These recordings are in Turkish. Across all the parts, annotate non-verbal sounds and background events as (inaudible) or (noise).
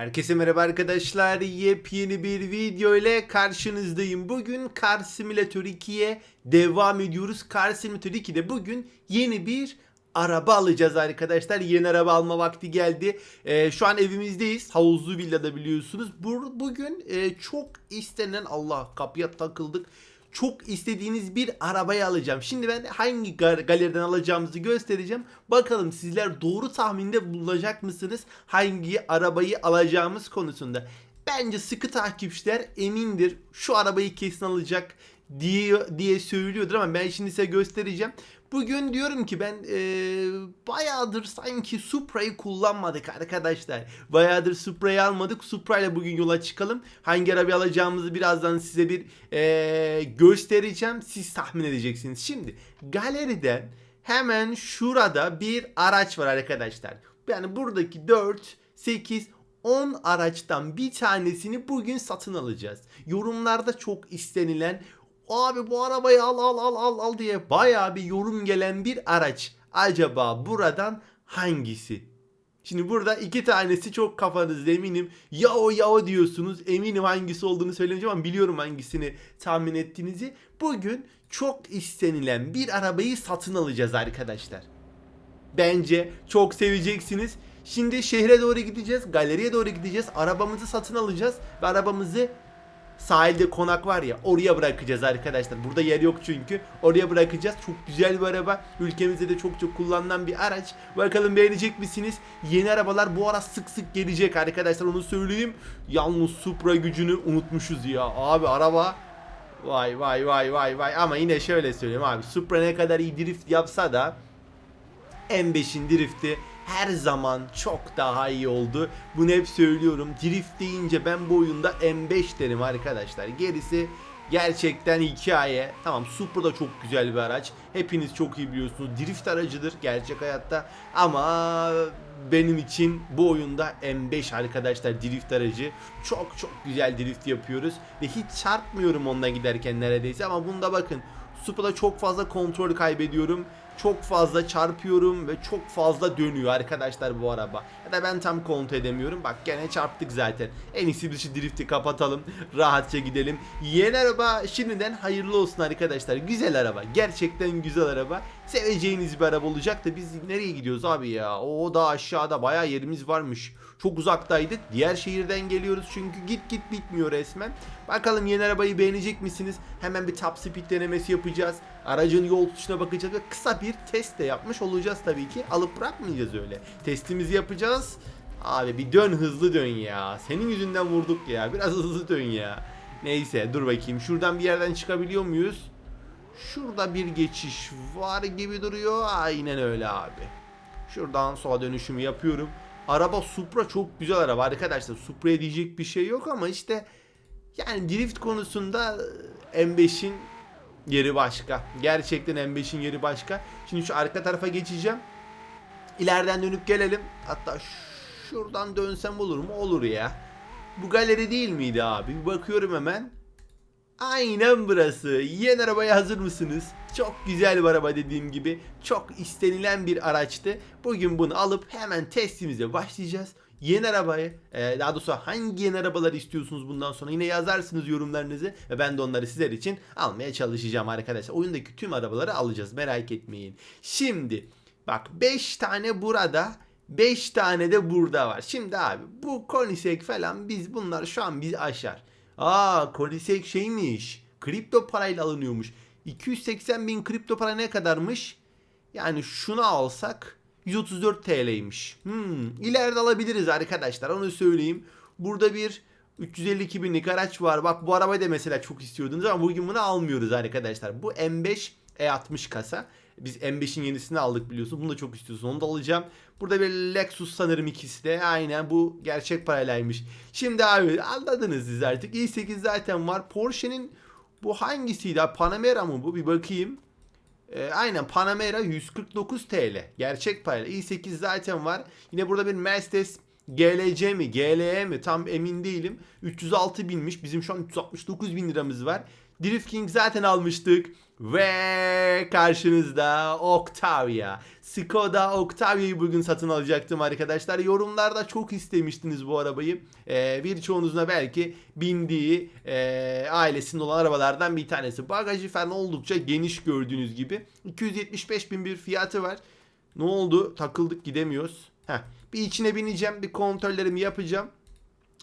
Herkese merhaba arkadaşlar. Yepyeni bir video ile karşınızdayım. Bugün Car Simulator 2'ye devam ediyoruz. Car Simulator 2'de bugün yeni bir araba alacağız arkadaşlar. Yeni araba alma vakti geldi. Ee, şu an evimizdeyiz. Havuzlu villada biliyorsunuz. Bu, bugün e, çok istenen Allah kapıya takıldık çok istediğiniz bir arabayı alacağım. Şimdi ben hangi galeriden alacağımızı göstereceğim. Bakalım sizler doğru tahminde bulacak mısınız hangi arabayı alacağımız konusunda. Bence sıkı takipçiler emindir. Şu arabayı kesin alacak diye diye söylüyordur ama ben şimdi size göstereceğim. Bugün diyorum ki ben eee, bayağıdır sanki Supra'yı kullanmadık arkadaşlar. Bayağıdır Supra'yı almadık. Supra ile bugün yola çıkalım. Hangi arabayı alacağımızı birazdan size bir eee, göstereceğim. Siz tahmin edeceksiniz. Şimdi galeriden hemen şurada bir araç var arkadaşlar. Yani buradaki 4, 8, 10 araçtan bir tanesini bugün satın alacağız. Yorumlarda çok istenilen abi bu arabayı al al al al al diye bayağı bir yorum gelen bir araç. Acaba buradan hangisi? Şimdi burada iki tanesi çok kafanızda eminim. Ya o ya o diyorsunuz. Eminim hangisi olduğunu söylemeyeceğim ama biliyorum hangisini tahmin ettiğinizi. Bugün çok istenilen bir arabayı satın alacağız arkadaşlar. Bence çok seveceksiniz. Şimdi şehre doğru gideceğiz. Galeriye doğru gideceğiz. Arabamızı satın alacağız. Ve arabamızı sahilde konak var ya oraya bırakacağız arkadaşlar. Burada yer yok çünkü. Oraya bırakacağız. Çok güzel bir araba. Ülkemizde de çok çok kullanılan bir araç. Bakalım beğenecek misiniz? Yeni arabalar bu ara sık sık gelecek arkadaşlar onu söyleyeyim. Yalnız Supra gücünü unutmuşuz ya. Abi araba Vay vay vay vay vay ama yine şöyle söyleyeyim abi Supra ne kadar iyi drift yapsa da M5'in drifti her zaman çok daha iyi oldu. Bunu hep söylüyorum. Drift deyince ben bu oyunda M5 derim arkadaşlar. Gerisi gerçekten hikaye. Tamam Supra da çok güzel bir araç. Hepiniz çok iyi biliyorsunuz. Drift aracıdır gerçek hayatta. Ama benim için bu oyunda M5 arkadaşlar drift aracı. Çok çok güzel drift yapıyoruz. Ve hiç çarpmıyorum ondan giderken neredeyse. Ama bunda bakın Supra'da çok fazla kontrol kaybediyorum. Çok fazla çarpıyorum ve çok fazla dönüyor arkadaşlar bu araba. Ya da ben tam kontrol edemiyorum. Bak gene çarptık zaten. En iyisi biz şu drifti kapatalım. Rahatça gidelim. Yeni araba şimdiden hayırlı olsun arkadaşlar. Güzel araba. Gerçekten güzel araba. Seveceğiniz bir araba olacak da biz nereye gidiyoruz abi ya? O da aşağıda bayağı yerimiz varmış. Çok uzaktaydık. Diğer şehirden geliyoruz çünkü git git bitmiyor resmen. Bakalım yeni arabayı beğenecek misiniz? Hemen bir top speed denemesi yapacağız. Aracın yol tutuşuna bakacağız ve kısa bir test de yapmış olacağız tabii ki. Alıp bırakmayacağız öyle. Testimizi yapacağız. Abi bir dön hızlı dön ya. Senin yüzünden vurduk ya. Biraz hızlı dön ya. Neyse dur bakayım. Şuradan bir yerden çıkabiliyor muyuz? Şurada bir geçiş var gibi duruyor. Aynen öyle abi. Şuradan sola dönüşümü yapıyorum. Araba Supra çok güzel araba arkadaşlar. Supra'ya diyecek bir şey yok ama işte yani drift konusunda e, M5'in yeri başka. Gerçekten M5'in yeri başka. Şimdi şu arka tarafa geçeceğim. İleriden dönüp gelelim. Hatta şuradan dönsem olur mu? Olur ya. Bu galeri değil miydi abi? Bakıyorum hemen. Aynen burası. Yeni arabaya hazır mısınız? Çok güzel bir araba dediğim gibi. Çok istenilen bir araçtı. Bugün bunu alıp hemen testimize başlayacağız. Yeni arabayı, e, daha doğrusu hangi yeni arabaları istiyorsunuz bundan sonra yine yazarsınız yorumlarınızı ve ben de onları sizler için almaya çalışacağım arkadaşlar. Oyundaki tüm arabaları alacağız merak etmeyin. Şimdi bak 5 tane burada 5 tane de burada var. Şimdi abi bu Koenigsegg falan biz bunlar şu an bizi aşar. Aa Koenigsegg şeymiş. Kripto parayla alınıyormuş. 280 bin kripto para ne kadarmış? Yani şunu alsak 134 TL'ymiş. Hmm, ileride alabiliriz arkadaşlar onu söyleyeyim. Burada bir 352 binlik araç var. Bak bu arabayı da mesela çok istiyordunuz ama bugün bunu almıyoruz arkadaşlar. Bu M5 E60 kasa. Biz M5'in yenisini aldık biliyorsun. Bunu da çok istiyorsun. Onu da alacağım. Burada bir Lexus sanırım ikisi de. Aynen bu gerçek paraylaymış. Şimdi abi anladınız siz artık. i8 zaten var. Porsche'nin bu hangisiydi? Panamera mı bu? Bir bakayım. Ee, aynen Panamera 149 TL. Gerçek parayla. i8 zaten var. Yine burada bir Mercedes GLC mi GLE mi tam emin değilim. 306 binmiş. Bizim şu an 369 bin liramız var. Drift King zaten almıştık. Ve karşınızda Octavia. Skoda Octavia'yı bugün satın alacaktım arkadaşlar. Yorumlarda çok istemiştiniz bu arabayı. Ee, birçoğunuzun belki bindiği e, ailesinin olan arabalardan bir tanesi. Bagajı falan oldukça geniş gördüğünüz gibi. 275 bin bir fiyatı var. Ne oldu? Takıldık gidemiyoruz. Heh. Bir içine bineceğim. Bir kontrollerimi yapacağım.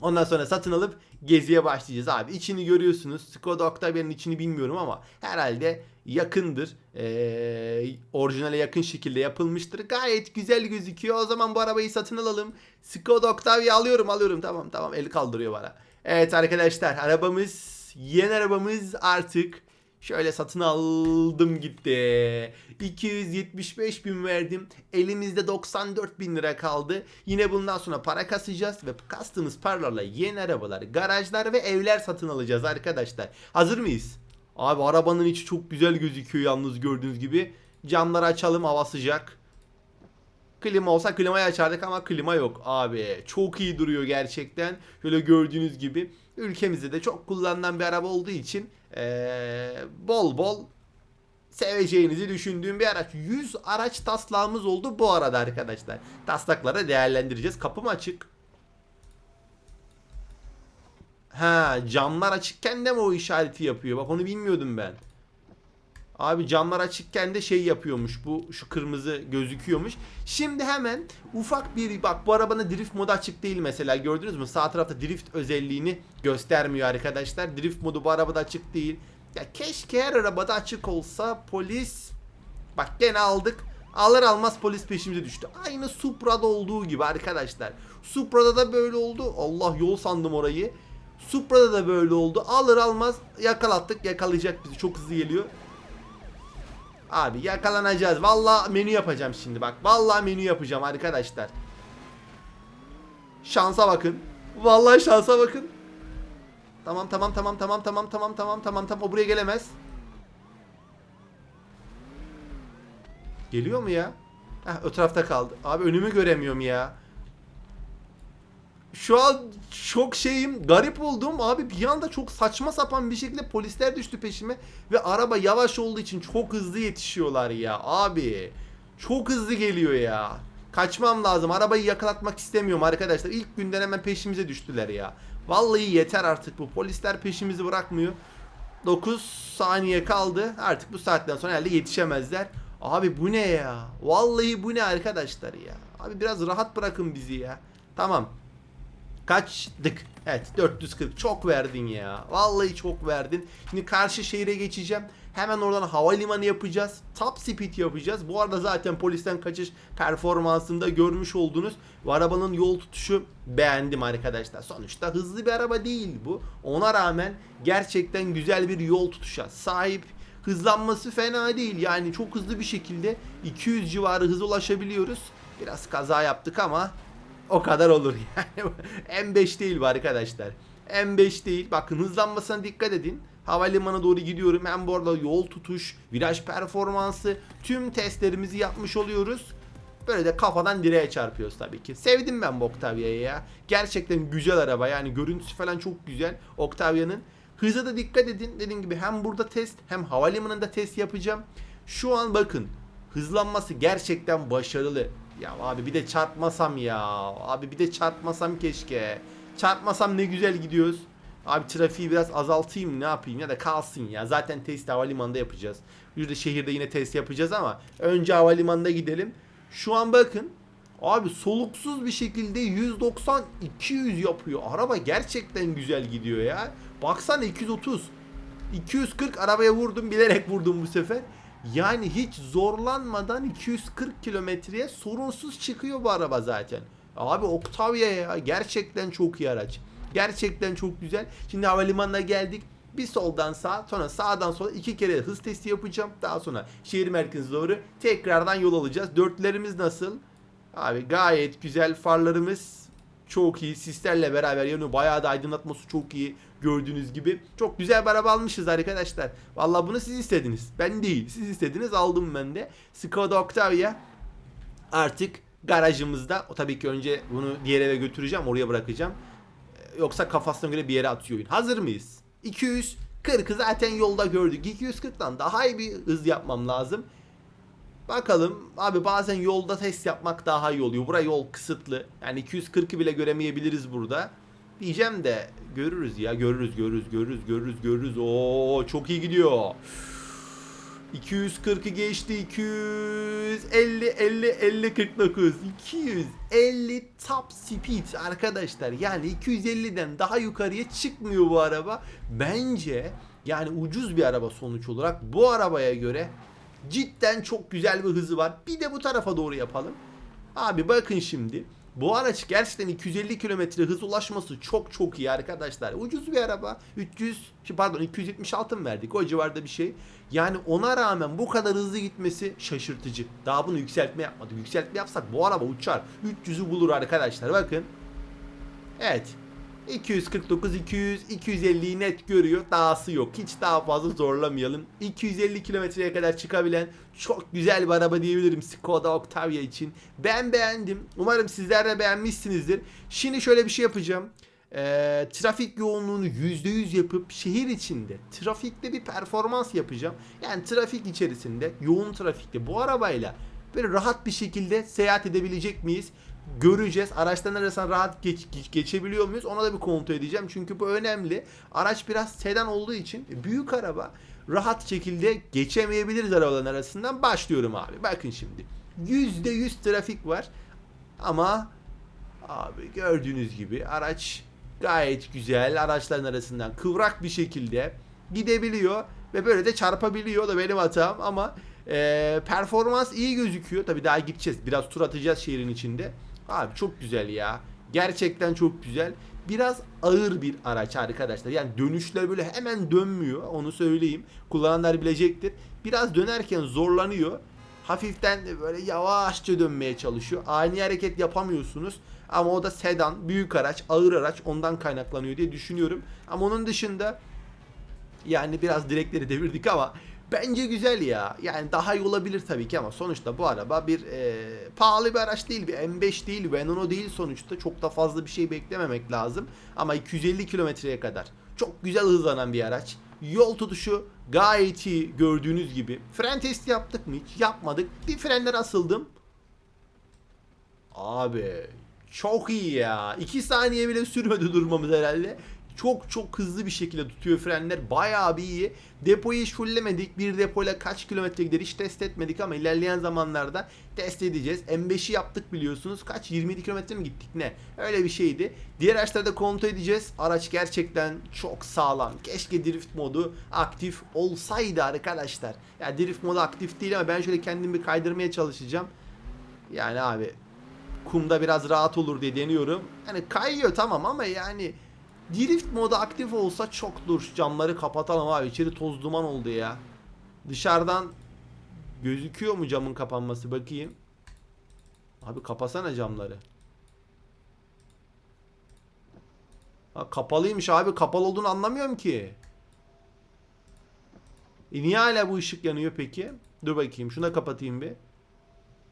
Ondan sonra satın alıp geziye başlayacağız abi. İçini görüyorsunuz. Skoda Octavia'nın içini bilmiyorum ama herhalde yakındır. Ee, orijinale yakın şekilde yapılmıştır. Gayet güzel gözüküyor. O zaman bu arabayı satın alalım. Skoda Octavia alıyorum alıyorum. Tamam tamam el kaldırıyor bana. Evet arkadaşlar arabamız yeni arabamız artık Şöyle satın aldım gitti. 275 bin verdim. Elimizde 94 bin lira kaldı. Yine bundan sonra para kasacağız ve kastığımız paralarla yeni arabalar, garajlar ve evler satın alacağız arkadaşlar. Hazır mıyız? Abi arabanın içi çok güzel gözüküyor yalnız gördüğünüz gibi. Camları açalım hava sıcak. Klima olsa klimayı açardık ama klima yok abi. Çok iyi duruyor gerçekten. Şöyle gördüğünüz gibi. Ülkemizde de çok kullanılan bir araba olduğu için ee, bol bol seveceğinizi düşündüğüm bir araç. 100 araç taslağımız oldu bu arada arkadaşlar. Taslakları değerlendireceğiz. Kapım açık. Ha camlar açıkken de mi o işareti yapıyor? Bak onu bilmiyordum ben. Abi camlar açıkken de şey yapıyormuş. Bu şu kırmızı gözüküyormuş. Şimdi hemen ufak bir bak bu arabanın drift modu açık değil mesela gördünüz mü? Sağ tarafta drift özelliğini göstermiyor arkadaşlar. Drift modu bu arabada açık değil. Ya keşke her arabada açık olsa polis bak gene aldık. Alır almaz polis peşimize düştü. Aynı Supra'da olduğu gibi arkadaşlar. Supra'da da böyle oldu. Allah yol sandım orayı. Supra'da da böyle oldu. Alır almaz yakalattık. Yakalayacak bizi. Çok hızlı geliyor. Abi yakalanacağız. Vallahi menü yapacağım şimdi bak. Vallahi menü yapacağım arkadaşlar. Şansa bakın. Vallahi şansa bakın. Tamam tamam tamam tamam tamam tamam tamam tamam tamam o buraya gelemez. Geliyor mu ya? Heh, o tarafta kaldı. Abi önümü göremiyorum ya. Şu an çok şeyim garip oldum abi bir anda çok saçma sapan bir şekilde polisler düştü peşime ve araba yavaş olduğu için çok hızlı yetişiyorlar ya abi. Çok hızlı geliyor ya. Kaçmam lazım. Arabayı yakalatmak istemiyorum arkadaşlar. İlk günden hemen peşimize düştüler ya. Vallahi yeter artık bu. Polisler peşimizi bırakmıyor. 9 saniye kaldı. Artık bu saatten sonra herhalde yetişemezler. Abi bu ne ya? Vallahi bu ne arkadaşlar ya? Abi biraz rahat bırakın bizi ya. Tamam Kaçtık. Evet 440 çok verdin ya. Vallahi çok verdin. Şimdi karşı şehire geçeceğim. Hemen oradan havalimanı yapacağız. Top speed yapacağız. Bu arada zaten polisten kaçış performansında görmüş oldunuz. Bu arabanın yol tutuşu beğendim arkadaşlar. Sonuçta hızlı bir araba değil bu. Ona rağmen gerçekten güzel bir yol tutuşa sahip. Hızlanması fena değil. Yani çok hızlı bir şekilde 200 civarı hız ulaşabiliyoruz. Biraz kaza yaptık ama o kadar olur (laughs) yani. M5 değil bu arkadaşlar. M5 değil. Bakın hızlanmasına dikkat edin. Havalimanına doğru gidiyorum. Hem bu arada yol tutuş, viraj performansı tüm testlerimizi yapmış oluyoruz. Böyle de kafadan direğe çarpıyoruz tabii ki. Sevdim ben bu Octavia'yı ya. Gerçekten güzel araba yani görüntüsü falan çok güzel Octavia'nın. Hıza da dikkat edin. Dediğim gibi hem burada test hem havalimanında test yapacağım. Şu an bakın hızlanması gerçekten başarılı. Ya abi bir de çarpmasam ya. Abi bir de çarpmasam keşke. Çarpmasam ne güzel gidiyoruz. Abi trafiği biraz azaltayım ne yapayım ya da kalsın ya. Zaten test havalimanında yapacağız. Yüzde şehirde yine test yapacağız ama önce havalimanına gidelim. Şu an bakın Abi soluksuz bir şekilde 190 200 yapıyor. Araba gerçekten güzel gidiyor ya. Baksana 230. 240 arabaya vurdum bilerek vurdum bu sefer. Yani hiç zorlanmadan 240 kilometreye sorunsuz çıkıyor bu araba zaten. Abi Octavia ya gerçekten çok iyi araç. Gerçekten çok güzel. Şimdi havalimanına geldik. Bir soldan sağ sonra sağdan sola iki kere hız testi yapacağım. Daha sonra şehir merkezine doğru tekrardan yol alacağız. Dörtlerimiz nasıl? Abi gayet güzel farlarımız çok iyi. Sislerle beraber yanıyor. Bayağı da aydınlatması çok iyi. Gördüğünüz gibi. Çok güzel bir araba almışız arkadaşlar. Vallahi bunu siz istediniz. Ben değil. Siz istediniz aldım ben de. Skoda Octavia artık garajımızda. O tabii ki önce bunu diğer eve götüreceğim. Oraya bırakacağım. Yoksa kafasına göre bir yere atıyor oyun. Hazır mıyız? 240 240'ı zaten yolda gördük. 240'dan daha iyi bir hız yapmam lazım. Bakalım abi bazen yolda test yapmak daha iyi oluyor. Bura yol kısıtlı. Yani 240'ı bile göremeyebiliriz burada. Diyeceğim de görürüz ya görürüz görürüz görürüz görürüz görürüz. Oo çok iyi gidiyor. 240'ı geçti 250 50 50 49 250 top speed arkadaşlar yani 250'den daha yukarıya çıkmıyor bu araba bence yani ucuz bir araba sonuç olarak bu arabaya göre cidden çok güzel bir hızı var bir de bu tarafa doğru yapalım abi bakın şimdi bu araç gerçekten 250 kilometre hız ulaşması çok çok iyi arkadaşlar. Ucuz bir araba. 300 şey pardon 276 mı verdik? O civarda bir şey. Yani ona rağmen bu kadar hızlı gitmesi şaşırtıcı. Daha bunu yükseltme yapmadık. Yükseltme yapsak bu araba uçar. 300'ü bulur arkadaşlar. Bakın. Evet. 249, 200, 250'yi net görüyor. Dahası yok. Hiç daha fazla zorlamayalım. 250 kilometreye kadar çıkabilen çok güzel bir araba diyebilirim Skoda Octavia için. Ben beğendim. Umarım sizler de beğenmişsinizdir. Şimdi şöyle bir şey yapacağım. Ee, trafik yoğunluğunu %100 yapıp şehir içinde trafikte bir performans yapacağım. Yani trafik içerisinde, yoğun trafikte bu arabayla böyle rahat bir şekilde seyahat edebilecek miyiz? Göreceğiz. Araçların arasından rahat geç, geç- geçebiliyor muyuz? Ona da bir kontrol edeceğim. Çünkü bu önemli. Araç biraz sedan olduğu için büyük araba rahat şekilde geçemeyebiliriz arabaların arasından. Başlıyorum abi. Bakın şimdi. %100 trafik var. Ama abi gördüğünüz gibi araç gayet güzel. Araçların arasından kıvrak bir şekilde gidebiliyor ve böyle de çarpabiliyor da benim hatam ama e, performans iyi gözüküyor. Tabii daha gideceğiz. Biraz tur atacağız şehrin içinde. Abi çok güzel ya. Gerçekten çok güzel. Biraz ağır bir araç arkadaşlar. Yani dönüşler böyle hemen dönmüyor. Onu söyleyeyim. Kullananlar bilecektir. Biraz dönerken zorlanıyor. Hafiften böyle yavaşça dönmeye çalışıyor. Ani hareket yapamıyorsunuz. Ama o da sedan, büyük araç, ağır araç ondan kaynaklanıyor diye düşünüyorum. Ama onun dışında yani biraz direkleri devirdik ama bence güzel ya. Yani daha iyi olabilir tabii ki ama sonuçta bu araba bir e, pahalı bir araç değil. Bir M5 değil, Veneno değil sonuçta. Çok da fazla bir şey beklememek lazım. Ama 250 kilometreye kadar çok güzel hızlanan bir araç. Yol tutuşu gayet iyi gördüğünüz gibi. Fren testi yaptık mı hiç? Yapmadık. Bir frenler asıldım. Abi çok iyi ya. 2 saniye bile sürmedi durmamız herhalde. Çok çok hızlı bir şekilde tutuyor frenler. Bayağı bir iyi. Depoyu hiç fulllemedik. Bir depoyla kaç kilometre gider hiç test etmedik ama ilerleyen zamanlarda test edeceğiz. M5'i yaptık biliyorsunuz. Kaç? 27 kilometre mi gittik ne? Öyle bir şeydi. Diğer araçlarda kontrol edeceğiz. Araç gerçekten çok sağlam. Keşke drift modu aktif olsaydı arkadaşlar. Ya drift modu aktif değil ama ben şöyle kendimi bir kaydırmaya çalışacağım. Yani abi kumda biraz rahat olur diye deniyorum. Yani kayıyor tamam ama yani drift modu aktif olsa çok dur. Camları kapatalım abi. İçeri toz duman oldu ya. Dışarıdan gözüküyor mu camın kapanması bakayım. Abi kapasana camları. Ha, kapalıymış abi. Kapalı olduğunu anlamıyorum ki. E niye hala bu ışık yanıyor peki? Dur bakayım. Şunu da kapatayım bir.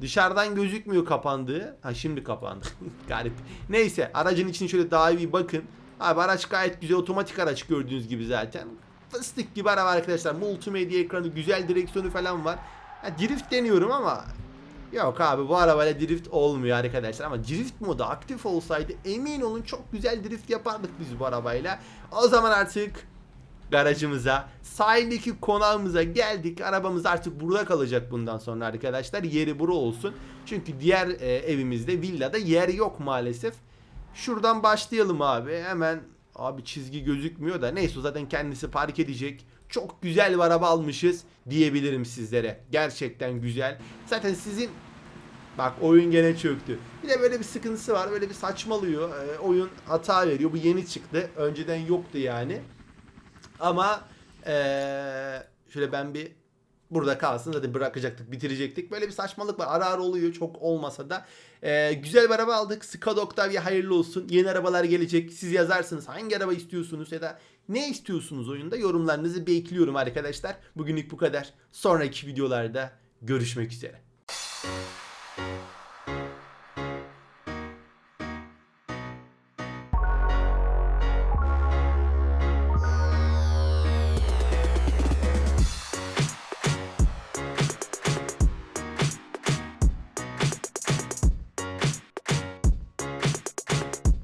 Dışarıdan gözükmüyor kapandığı. Ha şimdi kapandı. (laughs) Garip. Neyse aracın için şöyle daha iyi bakın. Abi araç gayet güzel otomatik araç gördüğünüz gibi zaten. Fıstık gibi araba arkadaşlar. Multimedya ekranı, güzel direksiyonu falan var. Ha, drift deniyorum ama Yok abi bu arabayla drift olmuyor arkadaşlar ama drift modu aktif olsaydı emin olun çok güzel drift yapardık biz bu arabayla. O zaman artık garajımıza, sahildeki konağımıza geldik. Arabamız artık burada kalacak bundan sonra arkadaşlar. Yeri bura olsun. Çünkü diğer e, evimizde, villada yer yok maalesef. Şuradan başlayalım abi. Hemen abi çizgi gözükmüyor da neyse zaten kendisi park edecek. Çok güzel bir araba almışız diyebilirim sizlere. Gerçekten güzel. Zaten sizin Bak oyun gene çöktü. Bir de böyle bir sıkıntısı var. Böyle bir saçmalıyor. Ee, oyun hata veriyor. Bu yeni çıktı. Önceden yoktu yani. Ama ee, şöyle ben bir burada kalsın zaten bırakacaktık bitirecektik. Böyle bir saçmalık var. Ara ara oluyor çok olmasa da. Ee, güzel bir araba aldık. Skoda Octavia hayırlı olsun. Yeni arabalar gelecek. Siz yazarsınız hangi araba istiyorsunuz ya da ne istiyorsunuz oyunda yorumlarınızı bekliyorum arkadaşlar. Bugünlük bu kadar. Sonraki videolarda görüşmek üzere.